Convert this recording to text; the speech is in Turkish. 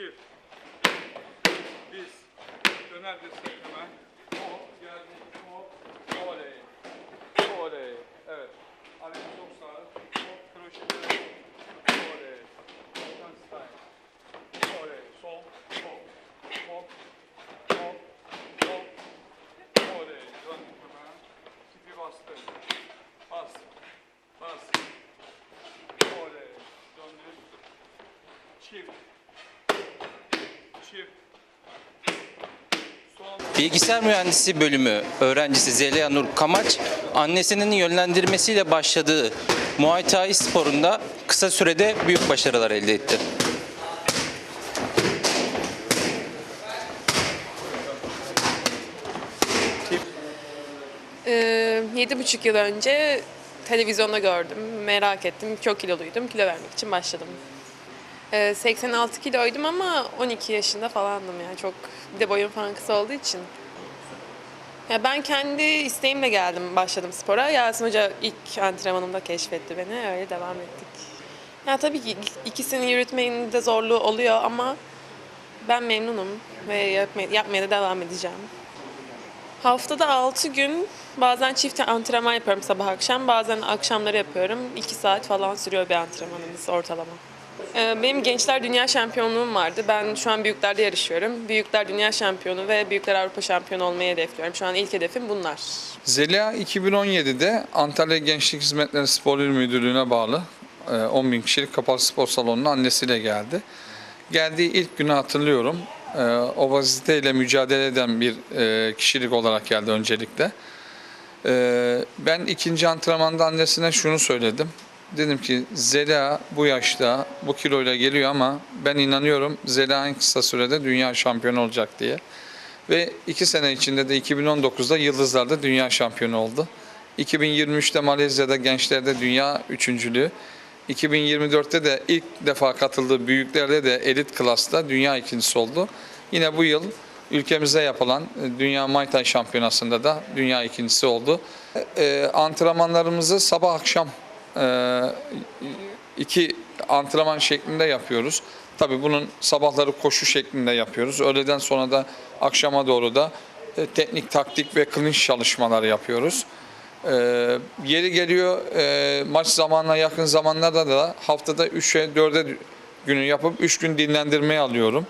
ki biz Ömer desek hemen hop geldi hop oley oley evet. Alex çok sağ hop kroşe oley Frankenstein oley sol hop hop hop hop oley döndük hemen. Tipi bastı. Bas bas. Oley döndük çift. Bilgisayar mühendisi bölümü öğrencisi Zeliha Nur Kamaç, annesinin yönlendirmesiyle başladığı Muay Thai sporunda kısa sürede büyük başarılar elde etti. Ee, Yedi buçuk yıl önce televizyonda gördüm, merak ettim. Çok kiloluydum, kilo vermek için başladım. Ee, 86 kiloydum ama 12 yaşında falandım yani çok bir de boyum falan kısa olduğu için. Ya ben kendi isteğimle geldim, başladım spora. Yasin Hoca ilk antrenmanımda keşfetti beni, öyle devam ettik. Ya tabii ki ikisini yürütmenin de zorluğu oluyor ama ben memnunum ve yapmaya, yapmaya da devam edeceğim. Haftada 6 gün bazen çift antrenman yapıyorum sabah akşam. Bazen akşamları yapıyorum. 2 saat falan sürüyor bir antrenmanımız ortalama. Ee, Benim gençler dünya şampiyonluğum vardı. Ben şu an büyüklerde yarışıyorum. Büyükler dünya şampiyonu ve büyükler Avrupa şampiyonu olmayı hedefliyorum. Şu an ilk hedefim bunlar. Zeliha 2017'de Antalya Gençlik Hizmetleri Spor İl Müdürlüğü'ne bağlı e, 10 bin kişilik kapalı spor salonuna annesiyle geldi. Geldiği ilk günü hatırlıyorum. E, Obeziteyle mücadele eden bir e, kişilik olarak geldi öncelikle. E, Ben ikinci antrenmanda annesine şunu söyledim. Dedim ki Zeliha bu yaşta bu kiloyla geliyor ama ben inanıyorum Zeliha en kısa sürede dünya şampiyonu olacak diye. Ve iki sene içinde de 2019'da Yıldızlar'da dünya şampiyonu oldu. 2023'te Malezya'da gençlerde dünya üçüncülüğü. 2024'te de ilk defa katıldığı büyüklerde de elit klasta dünya ikincisi oldu. Yine bu yıl ülkemizde yapılan e, Dünya Muay Şampiyonası'nda da dünya ikincisi oldu. E, antrenmanlarımızı sabah akşam e, iki antrenman şeklinde yapıyoruz. Tabii bunun sabahları koşu şeklinde yapıyoruz. Öğleden sonra da akşama doğru da e, teknik, taktik ve kılınç çalışmaları yapıyoruz. E, yeri geliyor e, maç zamanına yakın zamanlarda da haftada 3'e 4'e günü yapıp 3 gün dinlendirmeye alıyorum.